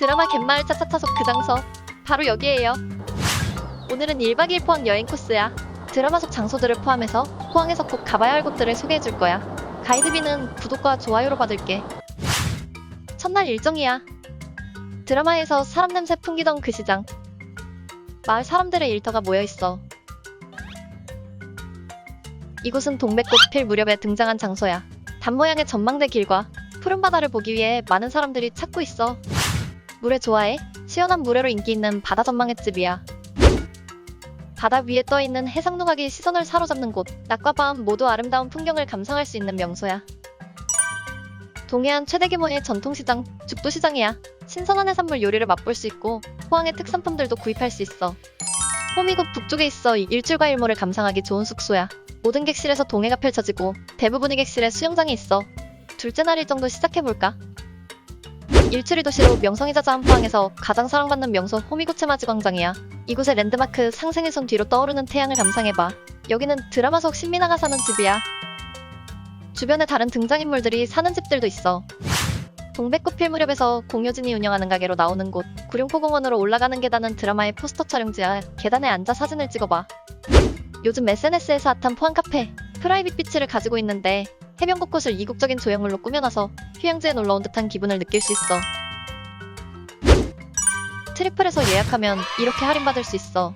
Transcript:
드라마 갯마을 차차차속 그 장소 바로 여기에요. 오늘은 1박 2일 포항 여행 코스야. 드라마 속 장소들을 포함해서 포항에서 꼭 가봐야 할 곳들을 소개해 줄 거야. 가이드비는 구독과 좋아요로 받을게. 첫날 일정이야. 드라마에서 사람 냄새 풍기던 그 시장. 마을 사람들의 일터가 모여 있어. 이곳은 동백꽃 필 무렵에 등장한 장소야. 담 모양의 전망대 길과 푸른 바다를 보기 위해 많은 사람들이 찾고 있어. 물에 좋아해? 시원한 물회로 인기 있는 바다 전망의 집이야. 바다 위에 떠 있는 해상 누각이 시선을 사로잡는 곳. 낮과 밤 모두 아름다운 풍경을 감상할 수 있는 명소야. 동해안 최대 규모의 전통시장, 죽도시장이야. 신선한 해산물 요리를 맛볼 수 있고 포항의 특산품들도 구입할 수 있어. 호미곶 북쪽에 있어 일출과 일몰을 감상하기 좋은 숙소야. 모든 객실에서 동해가 펼쳐지고 대부분의 객실에 수영장이 있어. 둘째 날 일 정도 시작해볼까? 일출이 도시로 명성이 자자 한 포항에서 가장 사랑받는 명소 호미곶채맞이 광장이야. 이곳의 랜드마크 상생의 손 뒤로 떠오르는 태양을 감상해봐. 여기는 드라마 속 신민아가 사는 집이야. 주변에 다른 등장인물들이 사는 집들도 있어. 동백꽃 필 무렵에서 공효진이 운영하는 가게로 나오는 곳 구룡포공원으로 올라가는 계단은 드라마의 포스터 촬영지야. 계단에 앉아 사진을 찍어봐. 요즘 SNS에서 핫한 포항 카페 프라이빗 비치를 가지고 있는데 해변 곳곳을 이국적인 조형물로 꾸며놔서 휴양지에 놀러 온 듯한 기분을 느낄 수 있어. 트리플에서 예약하면 이렇게 할인받을 수 있어.